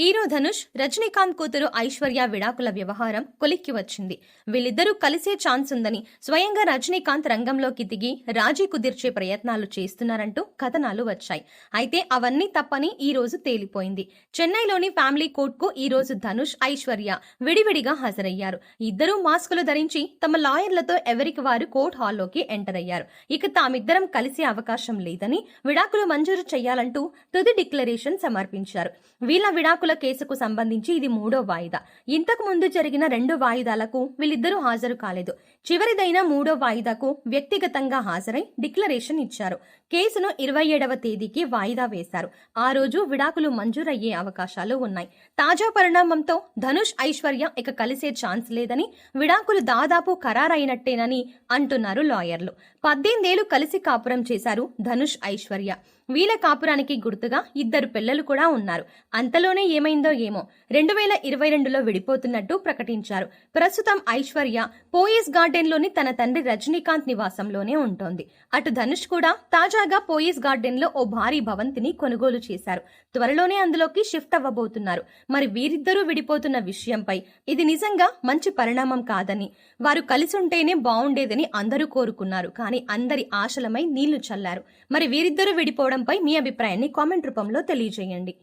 Hero Dhanush Rajinikanth కూతురు ఐశ్వర్య విడాకుల వ్యవహారం కొలిక్కి వచ్చింది. వీళ్ళిద్దరూ కలిసే ఛాన్స్ ఉందని స్వయంగా రజనీకాంత్ రంగంలోకి దిగి రాజీ కుదిర్చే ప్రయత్నాలు చేస్తున్నారంటూ కథనాలు వచ్చాయి. అయితే అవన్నీ తప్పని ఈ రోజు తేలిపోయింది. చెన్నైలోని ఫ్యామిలీ కోర్టుకు ఈ రోజు ధనుష్ ఐశ్వర్య విడివిడిగా హాజరయ్యారు. ఇద్దరూ మాస్కులు ధరించి తమ లాయర్లతో ఎవరికి వారు కోర్టు హాల్లోకి ఎంటర్ అయ్యారు. ఇక తామిద్దరం కలిసే అవకాశం లేదని విడాకులు మంజూరు చేయాలంటూ తుది డిక్లరేషన్ సమర్పించారు. వీళ్ళ విడాకులు కేసుకు సంబంధించి ఇది మూడో వాయిదా. ఇంతకు ముందు జరిగిన రెండు వాయిదాలకు వీళ్ళిద్దరూ హాజరు కాలేదు. చివరిదైన మూడో వాయిదాకు వ్యక్తిగతంగా హాజరై డిక్లరేషన్ ఇచ్చారు. కేసును ఇరవై ఏడవ తేదీకి వాయిదా వేశారు. ఆ రోజు విడాకులు మంజూరయ్యే అవకాశాలు ఉన్నాయి. తాజా పరిణామంతో ధనుష్ ఐశ్వర్య ఇక కలిసే ఛాన్స్ లేదని విడాకులు దాదాపు ఖరారైనట్టేనని అంటున్నారు లాయర్లు. పద్దెనిమిదేళ్ళు కలిసి కాపురం చేశారు ధనుష్ ఐశ్వర్య. వీళ్ళ కాపురానికి గుర్తుగా ఇద్దరు పిల్లలు కూడా ఉన్నారు. అంతలోనే ఏమైందో ఏమో రెండు వేల ఇరవై రెండులో విడిపోతున్నట్టు ప్రకటించారు. ప్రస్తుతం ఐశ్వర్య పోయిస్ గార్డెన్లోని తన తండ్రి రజనీకాంత్ నివాసంలోనే ఉంటోంది. అటు ధనుష్ కూడా తాజాగా పోయిస్ గార్డెన్లో ఓ భారీ భవంతిని కొనుగోలు చేశారు. త్వరలోనే అందులోకి షిఫ్ట్ అవ్వబోతున్నారు. మరి వీరిద్దరూ విడిపోతున్న విషయంపై ఇది నిజంగా మంచి పరిణామం కాదని వారు కలిసుంటేనే బాగుండేదని అందరూ కోరుకున్నారు. కానీ అందరి ఆశలమై నీళ్ళు చల్లారు. మరి వీరిద్దరూ విడిపోవడంపై మీ అభిప్రాయాన్ని కామెంట్ రూపంలో తెలియజేయండి.